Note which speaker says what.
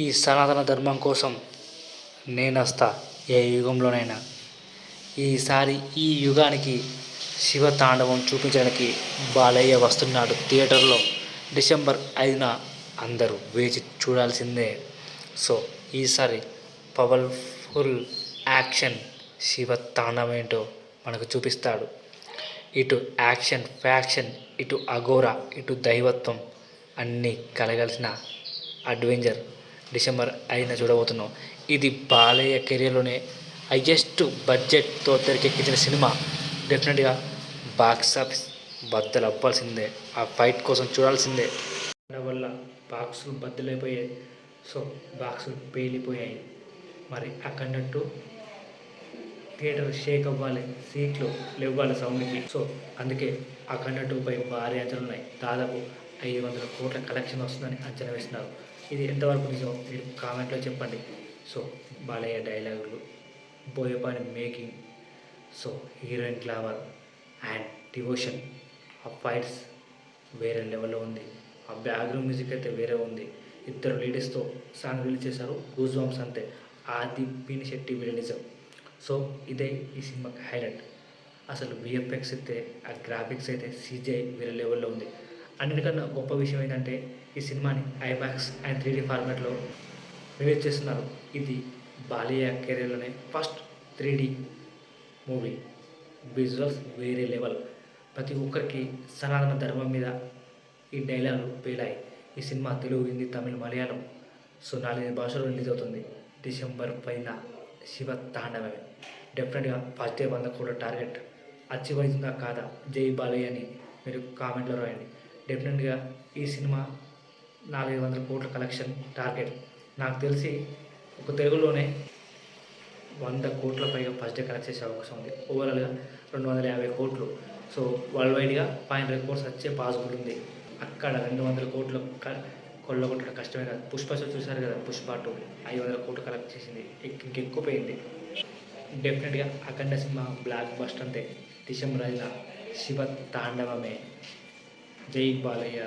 Speaker 1: ఈ సనాతన ధర్మం కోసం నేనొస్తా ఏ యుగంలోనైనా. ఈసారి ఈ యుగానికి శివ తాండవం చూపించడానికి బాలయ్య వస్తున్నాడు థియేటర్లో. డిసెంబర్ ఐదున అందరూ వేచి చూడాల్సిందే. సో ఈసారి పవర్ఫుల్ యాక్షన్ శివ తాండవం ఏంటో మనకు చూపిస్తాడు. ఇటు యాక్షన్ ఫ్యాక్షన్ ఇటు అఘోర ఇటు దైవత్వం అన్నీ కలగలిసిన అడ్వెంచర్ డిసెంబర్ ఐదున చూడబోతున్నాం. ఇది బాలయ్య కెరియర్లోనే హైయెస్ట్ బడ్జెట్తో తెరకెక్కించిన సినిమా. డెఫినెట్గా బాక్స్ ఆఫీస్ బద్దలు అవ్వాల్సిందే. ఆ ఫైట్ కోసం చూడాల్సిందే. వల్ల బాక్సులు బద్దలైపోయాయి సో బాక్సులు పేలిపోయాయి. మరి అక్కడట్టు థియేటర్ షేక్ అవ్వాలి సీట్లు లేవ్వాలి సౌండ్కి. సో అందుకే ఆ కన్నట్టుపై భారీ అంచనాలు ఉన్నాయి దాదాపు ఐదు వందల కోట్ల కలెక్షన్ వస్తుందని అంచనా వేస్తున్నారు. ఇది ఎంతవరకు నిజం? మీరు కామెంట్లో చెప్పండి. సో బాలయ్య డైలాగులు Boyapati making so heroine glamour and devotion. ఆ ఫైట్స్ వేరే లెవెల్లో ఉంది. ఆ బ్యాక్గ్రౌండ్ మ్యూజిక్ అయితే వేరే ఉంది. ఇద్దరు లేడీస్తో సాంగ్ రిలీజ్ చేశారు. గూజ్ బాంబ్స్ అంతే. ఆది పీని శెట్టి విలనిజం సో ఇదే ఈ సినిమాకి హైలైట్. అసలు విఎఫ్ఎక్స్ అయితే ఆ గ్రాఫిక్స్ అయితే సీజీఐ వేరే లెవెల్లో ఉంది. అన్నిటికన్నా గొప్ప విషయం ఏంటంటే ఈ సినిమాని ఐమాక్స్ అండ్ త్రీ డీ ఫార్మాట్లో రిలీజ్ చేస్తున్నారు. ఇది Balayya కెరీర్లోనే first three D movie. Visuals వేరే లెవెల్. ప్రతి ఒక్కరికి సనాతన ధర్మం మీద ఈ డైలాగులు పేలాయి. ఈ సినిమా తెలుగు హిందీ తమిళ మలయాళం సో నాలుగైదు భాషలో రిలీజ్ అవుతుంది. డిసెంబర్ పైన శివ తాండవమే. డెఫినెట్గా ఫస్ట్ డే వంద కూడా టార్గెట్. అచీవ్ అవుతుందా కాదా? జై బాలయ్య అని మీరు కామెంట్లో రాయండి. డెఫినెట్గా ఈ సినిమా నాలుగైదు వందల కోట్ల కలెక్షన్ టార్గెట్ నాకు తెలిసి ఒక తెలుగులోనే వంద కోట్ల పైగా ఫస్ట్ డే కలెక్ట్ చేసే అవకాశం ఉంది. ఓవరాల్గా రెండు వందల యాభై కోట్లు. సో వరల్డ్ వైడ్గా ఫైవ్ హండ్రెడ్ కోట్స్ వచ్చే పాసిబుల్ ఉంది. అక్కడ రెండు వందల కోట్లు కొల్లగొట్టడం కష్టమే కాదు. పుష్ప చూసారు చూశారు కదా పుష్ప టూ ఐదు వందల కోట్లు కలెక్ట్ చేసింది. ఇంక- ఇంకెక్కువ పోయింది. డెఫినెట్గా అఖండ సినిమా బ్లాక్ బస్ట్ అంతే. డిసెంబర్ ఐదున శివ తాండవమే. జై బాలయ్య